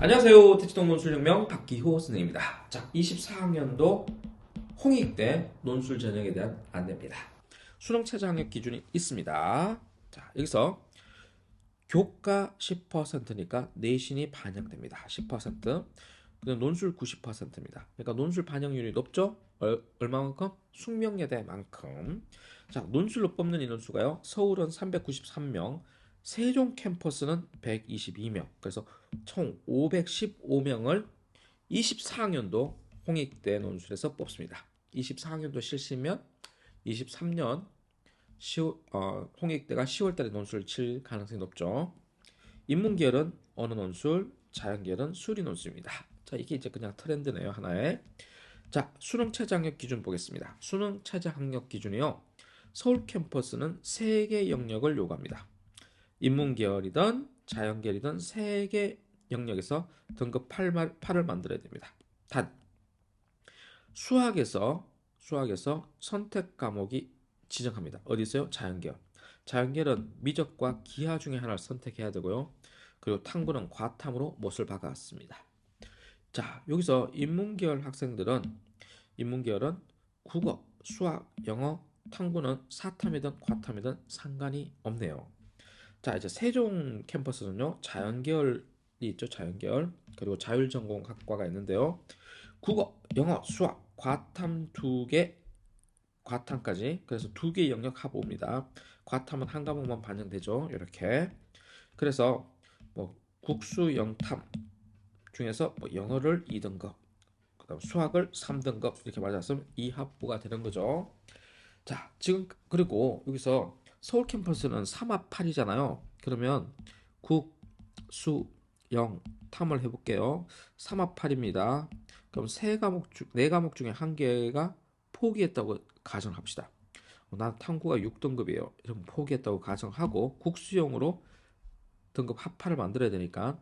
안녕하세요. 대치동 논술혁명 박기호 선생님입니다. 자, 24학년도 홍익대 논술 전형에 대한 안내입니다. 수능 최저 학력 기준이 있습니다. 자, 여기서 교과 10%니까 내신이 반영됩니다. 10%. 그다음 논술 90%입니다. 그러니까 논술 반영률이 높죠? 얼, 얼마만큼? 숙명여대만큼. 자, 논술로 뽑는 인원수가요. 서울은 393명, 세종 캠퍼스는 122명. 그래서 총 515명을 24학년도 홍익대 논술에서 뽑습니다. 24학년도 실시면 23년 10, 어, 홍익대가 10월달에 논술을 칠 가능성이 높죠. 인문계열은 언어 논술, 자연계열은 수리 논술입니다. 자, 이게 이제 그냥 트렌드네요, 하나의. 자, 수능 최저 학력 기준 보겠습니다. 수능 최저 학력 기준이요. 서울 캠퍼스는 3개 영역을 요구합니다. 인문계열이든 자연계열이든 3개 영역에서 등급 8, 8을 만들어야 됩니다. 단 수학에서 수학에서 선택 과목이 지정합니다. 어디 있어요? 자연계열. 자연계열은 미적과 기하 중에 하나를 선택해야 되고요. 그리고 탐구는 과탐으로 못을 박았습니다. 자, 여기서 인문계열 학생들은 인문계열은 국어, 수학, 영어, 탐구는 사탐이든 과탐이든 상관이 없네요. 자, 이제 세종 캠퍼스는요. 자연계열이 있죠. 자연계열. 그리고 자율전공 학과가 있는데요. 국어, 영어, 수학, 과탐 두 개, 과탐까지. 그래서 두개 영역 합오입니다. 과탐은 한 과목만 반영되죠. 이렇게. 그래서 뭐 국수 영탐 중에서 뭐 영어를 2등급, 그다음 수학을 3등급 이렇게 맞았으면 이 합부가 되는 거죠. 자, 지금 그리고 여기서 서울 캠퍼스는 3합 8이잖아요. 그러면 국, 수, 영, 탐을 해볼게요. 3합 8입니다. 그럼 세 과목 중, 네 과목 중에 한 개가 포기했다고 가정합시다. 어, 난 탐구가 6등급이에요. 이러면 포기했다고 가정하고 국수용으로 등급 합파를 만들어야 되니까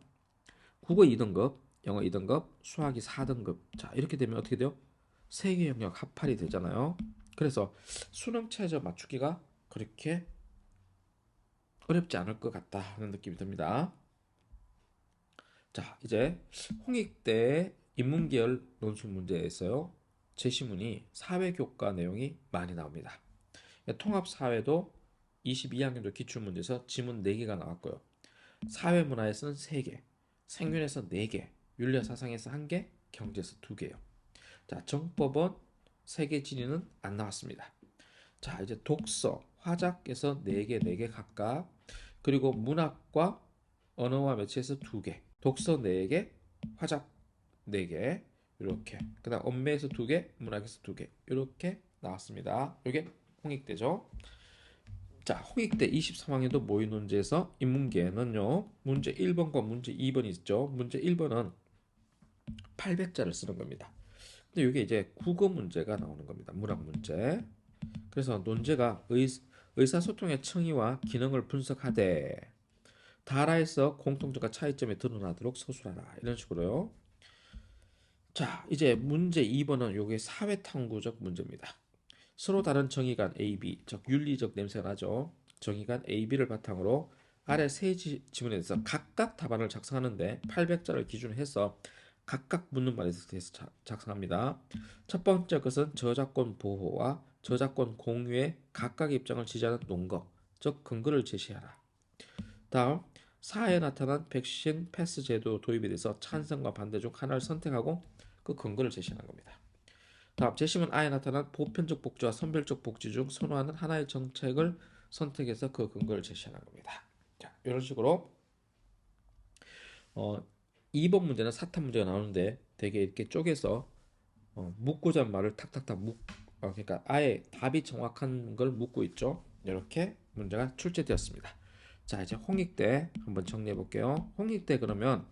국어 2등급, 영어 2등급, 수학이 4등급. 자, 이렇게 되면 어떻게 돼요? 세 개 영역 합팔이 되잖아요. 그래서 수능 최저 맞추기가 그렇게 어렵지 않을 것 같다 하는 느낌이 듭니다. 자, 이제 홍익대 인문계열 논술 문제에서요. 제시문이 사회교과 내용이 많이 나옵니다. 통합사회도 22학년도 기출문제에서 지문 4개가 나왔고요. 사회문화에서는 3개, 생윤에서 4개, 윤리사상에서 1개, 경제에서 2개요. 자, 정법은 세계 진위는 안 나왔습니다. 자, 이제 독서, 화작에서 4개, 4개 각각. 그리고 문학과 언어와 매체에서 2개. 독서 4개, 화작 4개. 이렇게. 그 다음 언매에서 2개, 문학에서 2개. 이렇게 나왔습니다. 이게 홍익대죠. 자, 홍익대 23학년도 모의 논제에서 인문계는요. 문제 1번과 문제 2번이 있죠. 문제 1번은 800자를 쓰는 겁니다. 근데 이게 이제 국어 문제가 나오는 겁니다. 문학 문제. 그래서 논제가 의, 의사소통의 청의와 기능을 분석하되 다라에서 공통점과 차이점이 드러나도록 서술하라. 이런 식으로요. 자, 이제 문제 2번은 요게 사회탐구적 문제입니다. 서로 다른 정의간 A, B, 즉 윤리적 냄새가 나죠. 정의간 A, B를 바탕으로 아래 세 지문에 대해서 각각 답안을 작성하는데 800자를 기준으로 해서 각각 묻는 말에 대해서 작성합니다. 첫 번째 것은 저작권 보호와 저작권 공유의 각각의 입장을 지지하는 논거, 즉 근거를 제시하라. 다음 사회에 나타난 백신 패스 제도 도입에 대해서 찬성과 반대 중 하나를 선택하고 그 근거를 제시하는 겁니다. 다음 제시문 I에 나타난 보편적 복지와 선별적 복지 중 선호하는 하나의 정책을 선택해서 그 근거를 제시하는 겁니다. 자, 이런 식으로 어, 2번 문제는 사탐 문제가 나오는데 되게 이렇게 쪼개서 어, 묻고자 하는 말을 탁탁탁 묻, 어, 그러니까 아예 답이 정확한 걸 묻고 있죠. 이렇게 문제가 출제되었습니다. 자, 이제 홍익대 한번 정리해 볼게요. 홍익대 그러면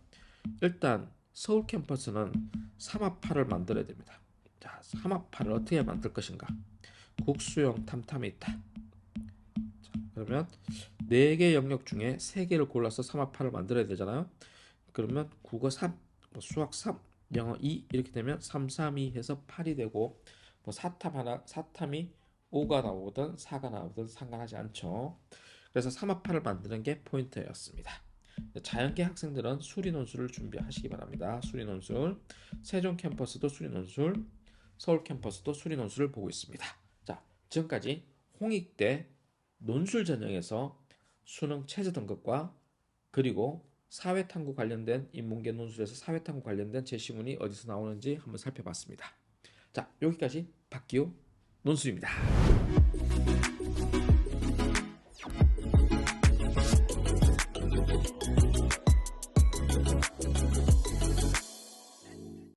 일단 서울 캠퍼스는 삼합파를 만들어야 됩니다. 자, 삼합파를 어떻게 만들 것인가? 국수형 탐탐이 있다. 자, 그러면 네 개 영역 중에 세 개를 골라서 삼합파를 만들어야 되잖아요. 그러면 국어 3, 뭐 수학 3, 영어 2 이렇게 되면 3, 3, 2 해서 8이 되고 뭐 사탐 하나, 사탐이 5가 나오든 4가 나오든 상관하지 않죠. 그래서 삼합파를 만드는 게 포인트였습니다. 자연계 학생들은 수리 논술을 준비하시기 바랍니다. 수리 논술. 세종 캠퍼스도 수리 논술, 서울 캠퍼스도 수리 논술을 보고 있습니다. 자, 지금까지 홍익대 논술 전형에서 수능 최저 등급과 그리고 사회탐구 관련된 인문계 논술에서 사회탐구 관련된 제시문이 어디서 나오는지 한번 살펴봤습니다. 자, 여기까지 박기호 논술입니다.